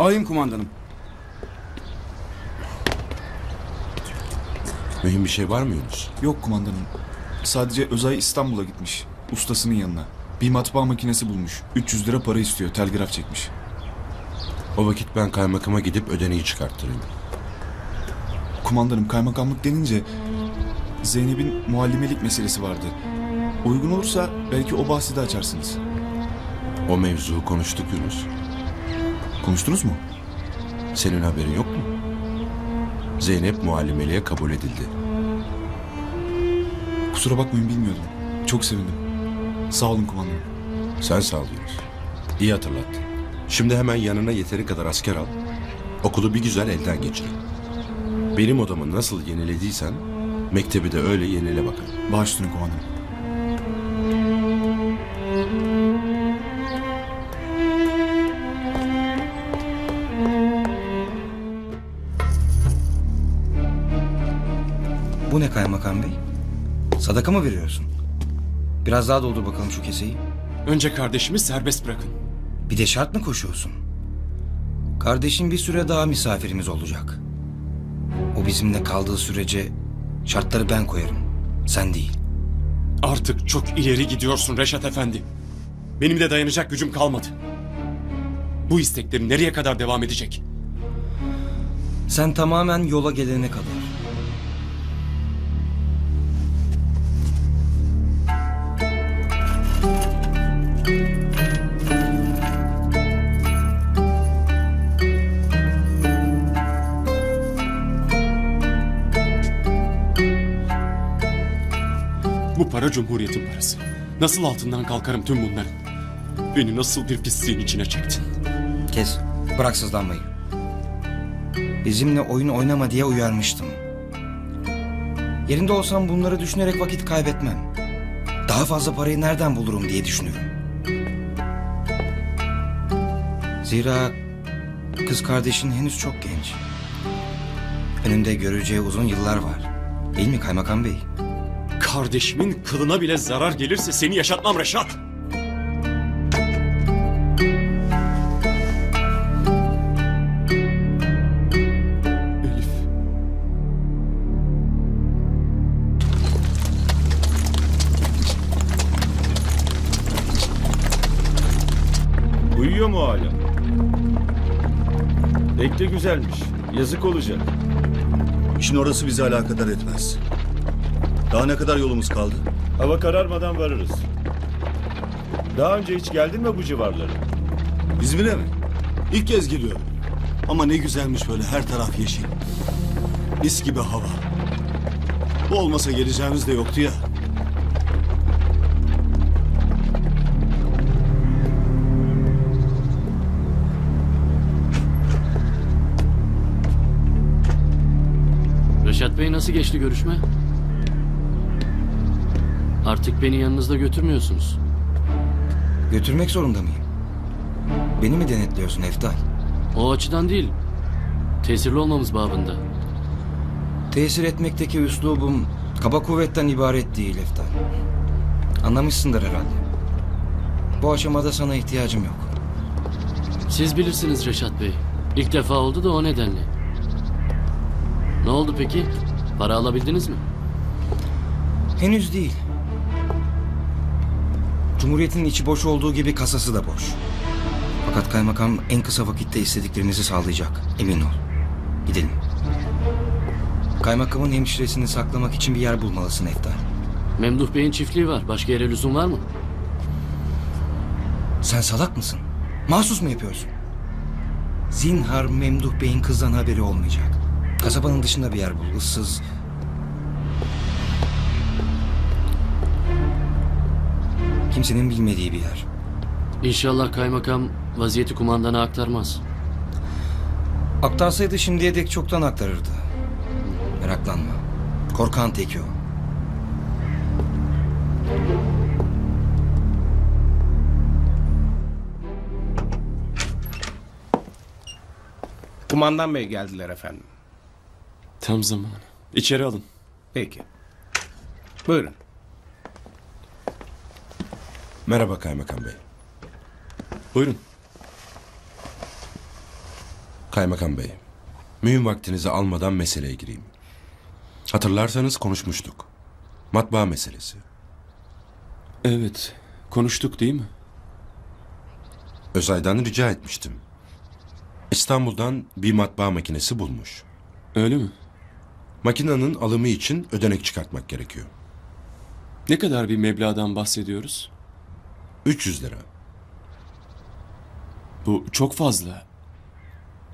Alayım kumandanım. Mühim bir şey var mı Yunus? Yok kumandanım. Sadece Özay İstanbul'a gitmiş. Ustasının yanına. Bir matbaa makinesi bulmuş. 300 lira para istiyor. Telgraf çekmiş. O vakit ben kaymakama gidip ödeneği çıkarttırayım. Kumandanım kaymakamlık denince Zeynep'in muallimelik meselesi vardı. Uygun olursa belki o bahsi de açarsınız. O mevzuyu konuştuk Yunus. Konuştunuz mu? Senin haberin yok mu? Zeynep muallimeliğe kabul edildi. Kusura bakmayın bilmiyordum. Çok sevindim. Sağ olun kumandanım. Sen sağ ol Yunus. İyi hatırlattın. Şimdi hemen yanına yeteri kadar asker al. Okulu bir güzel elden geçirin. Benim odamı nasıl yenilediysen mektebi de öyle yenile bakalım. Baş üstüne kumandanım. Bu ne kaymakam bey? Sadaka mı veriyorsun? Biraz daha doldur bakalım şu keseyi. Önce kardeşimi serbest bırakın. Bir de şart mı koşuyorsun? Kardeşin bir süre daha misafirimiz olacak. O bizimle kaldığı sürece şartları ben koyarım. Sen değil. Artık çok ileri gidiyorsun Reşat Efendi. Benim de dayanacak gücüm kalmadı. Bu isteklerim nereye kadar devam edecek? Sen tamamen yola gelene kadar. Bu para Cumhuriyet'in parası. Nasıl altından kalkarım tüm bunların? Beni nasıl bir pisliğin içine çektin? Kes. Bırak sızlanmayı. Bizimle oyun oynama diye uyarmıştım. Yerinde olsam bunları düşünerek vakit kaybetmem. Daha fazla parayı nereden bulurum diye düşünüyorum. Zira kız kardeşin henüz çok genç. Önünde göreceği uzun yıllar var. Değil mi kaymakam bey? Kardeşimin kılına bile zarar gelirse seni yaşatmam Reşat. Elif. Uyuyor mu hala? Pek de güzelmiş. Yazık olacak. İşin orası bizi alakadar etmez. Daha ne kadar yolumuz kaldı? Hava kararmadan varırız. Daha önce hiç geldin mi bu civarlara? İzmir'e mi? İlk kez gidiyorum. Ama ne güzelmiş böyle her taraf yeşil. Mis gibi hava. Bu olmasa geleceğimiz de yoktu ya. Reşat Bey nasıl geçti görüşme? Artık beni yanınızda götürmüyorsunuz. Götürmek zorunda mıyım? Beni mi denetliyorsun Eftal? O açıdan değil. Tesirli olmamız babında. Tesir etmekteki üslubum kaba kuvvetten ibaret değil Eftal. Anlamışsındır herhalde. Bu aşamada sana ihtiyacım yok. Siz bilirsiniz Reşat Bey. İlk defa oldu da o nedenle. Ne oldu peki? Para alabildiniz mi? Henüz değil. Cumhuriyetin içi boş olduğu gibi kasası da boş. Fakat kaymakam en kısa vakitte istediklerinizi sağlayacak. Emin ol. Gidelim. Kaymakamın hemşiresini saklamak için bir yer bulmalısın Eftal. Memduh Bey'in çiftliği var. Başka yere lüzum var mı? Sen salak mısın? Mahsus mu yapıyorsun? Zinhar Memduh Bey'in kızdan haberi olmayacak. Kasabanın dışında bir yer bul. ıssız. Kimsenin bilmediği bir yer. İnşallah kaymakam vaziyeti kumandana aktarmaz. Aktarsaydı şimdiye dek çoktan aktarırdı. Meraklanma. Korkan teki o. Kumandan bey geldiler efendim. Tam zamanı. İçeri alın. Peki. Buyurun. Merhaba kaymakam bey. Buyurun. Kaymakam Bey, mühim vaktinizi almadan meseleye gireyim. Hatırlarsanız konuşmuştuk. Matbaa meselesi. Evet, konuştuk değil mi? Özay'dan rica etmiştim. İstanbul'dan bir matbaa makinesi bulmuş. Öyle mi? Makinenin alımı için ödenek çıkartmak gerekiyor. Ne kadar bir meblağdan bahsediyoruz? 300 lira. Bu çok fazla.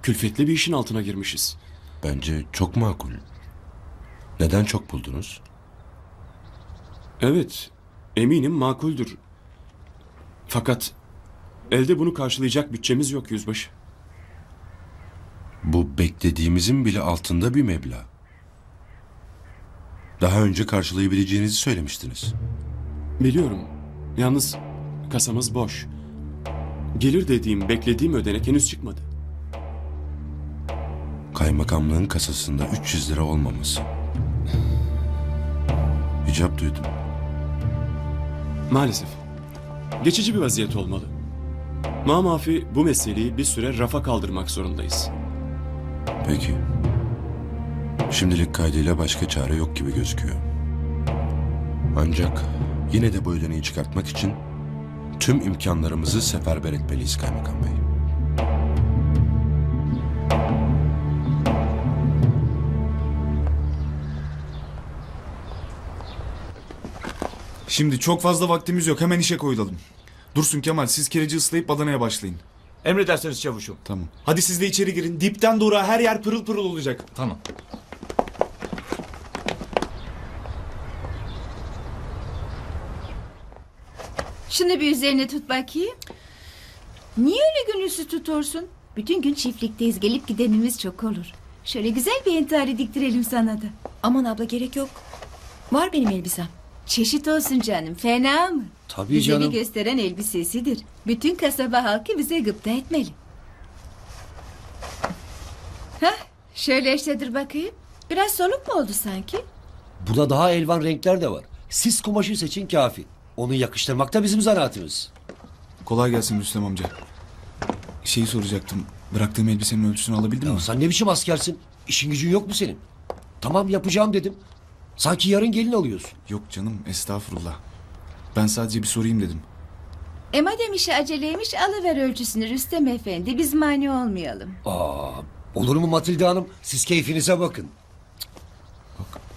Külfetli bir işin altına girmişiz. Bence çok makul. Neden çok buldunuz? Evet, eminim makuldür. Fakat elde bunu karşılayacak bütçemiz yok yüzbaşı. Bu beklediğimizin bile altında bir meblağ. Daha önce karşılayabileceğinizi söylemiştiniz. Biliyorum. Yalnız kasamız boş. Gelir dediğim, beklediğim ödenek henüz çıkmadı. Kaymakamlığın kasasında 300 lira olmaması. İcap duydum. Maalesef. Geçici bir vaziyet olmalı. Mamafi bu meseleyi bir süre rafa kaldırmak zorundayız. Peki. Şimdilik kaydıyla başka çare yok gibi gözüküyor. Ancak yine de bu ödeneği çıkartmak için tüm imkanlarımızı seferber etmeliyiz Kaymakam Bey. Şimdi çok fazla vaktimiz yok. Hemen işe koyulalım. Dursun Kemal siz kereci ıslayıp badanaya başlayın. Emredersiniz çavuşum. Tamam. Hadi siz de içeri girin. Dipten doğru her yer pırıl pırıl olacak. Tamam. Şunu bir üzerine tut bakayım. Niye öyle gönülsüz tutuyorsun? Bütün gün çiftlikteyiz. Gelip gidenimiz çok olur. Şöyle güzel bir entari diktirelim sana da. Aman abla gerek yok. Var benim elbisem. Çeşit olsun canım. Fena mı? Tabii Bize canım. gösteren elbisesidir. Bütün kasaba halkı bize gıpta etmeli. Hah, şöyle işledir bakayım. Biraz soluk mu oldu sanki? Burada daha elvan renkler de var. Siz kumaşı seçin kafi. Onu yakıştırmak da bizim zanaatimiz. Kolay gelsin Rüstem amca. Şeyi soracaktım. Bıraktığım elbisenin ölçüsünü alabildin Ya mi? sen ne biçim askersin? İşin gücün yok mu senin? Tamam yapacağım dedim. Sanki yarın gelin alıyorsun. Yok canım estağfurullah. Ben sadece bir sorayım dedim. E madem işi aceleymiş alıver ölçüsünü Rüstem Efendi. Biz mani olmayalım. Aa, olur mu Matilde Hanım? Siz keyfinize bakın.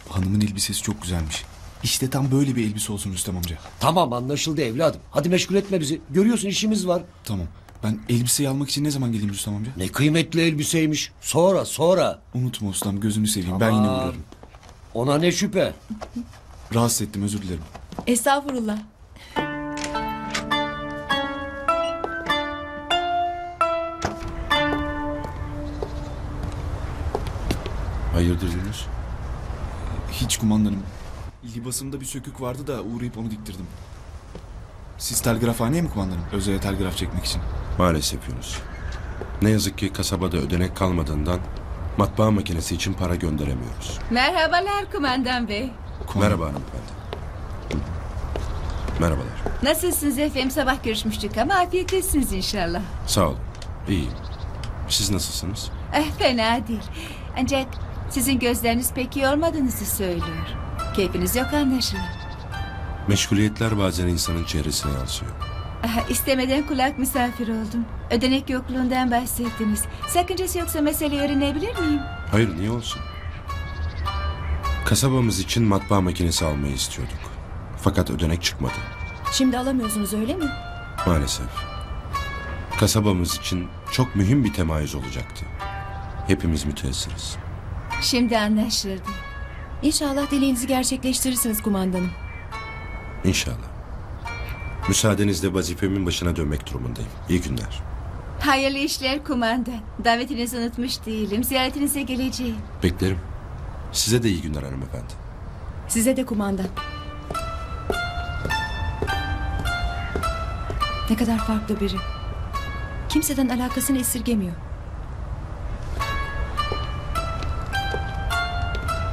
Hanımın elbisesi çok güzelmiş. İşte tam böyle bir elbise olsun Rüstem amca. Tamam anlaşıldı evladım. Hadi meşgul etme bizi. Görüyorsun işimiz var. Tamam. Ben elbiseyi almak için ne zaman geleyim Rüstem amca? Ne kıymetli elbiseymiş. Sonra sonra. Unutma ustam gözünü seveyim. Ben yine Tamam. uğrarım. Ona ne şüphe. Rahatsız ettim özür dilerim. Estağfurullah. Hayırdır Yunus? Hiç kumandanım. Libasımda bir sökük vardı da uğrayıp onu diktirdim. Siz telgrafhaneye mi kumandanım? Özay'a telgraf çekmek için. Maalesef Yunus. Ne yazık ki kasabada ödenek kalmadığından matbaa makinesi için para gönderemiyoruz. Merhabalar kumandan bey. Kumandan- Merhaba hanımefendi. Merhabalar. Nasılsınız efendim? Sabah görüşmüştük ama afiyettesiniz inşallah. Sağ olun. İyiyim. Siz nasılsınız? Eh fena değil. Ancak sizin gözleriniz pek iyi olmadığınızı söylüyor. Keyfiniz yok anlaşılan. Meşguliyetler bazen insanın çehresine yansıyor. Ah, istemeden kulak misafir oldum. Ödenek yokluğundan bahsettiniz. Sakıncası yoksa meseleyi öğrenebilir miyim? Hayır niye olsun? Kasabamız için matbaa makinesi almayı istiyorduk. Fakat ödenek çıkmadı. Şimdi alamıyorsunuz öyle mi? Maalesef. Kasabamız için çok mühim bir temayüz olacaktı. Hepimiz müteessiriz. Şimdi anlaşıldı. İnşallah dileğinizi gerçekleştirirsiniz kumandanım. İnşallah. Müsaadenizle vazifemin başına dönmek durumundayım. İyi günler. Hayırlı işler kumandan. Davetinizi unutmuş değilim. Ziyaretinize geleceğim. Beklerim. Size de iyi günler hanımefendi. Size de kumandan. Ne kadar farklı biri. Kimseden alakasını esirgemiyor.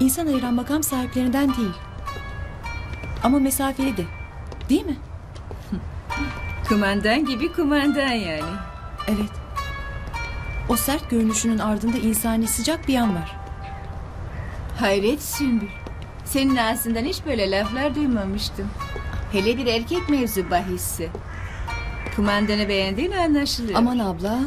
İnsan ayıran makam sahiplerinden değil. Ama mesafeli de. Değil mi? Kumandan gibi kumandan yani. Evet. O sert görünüşünün ardında insani sıcak bir yan var. Hayret Sümbül. Senin ağzından hiç böyle laflar duymamıştım. Hele bir erkek mevzu bahisi. Kumandanı beğendiğin anlaşılıyor. Aman abla,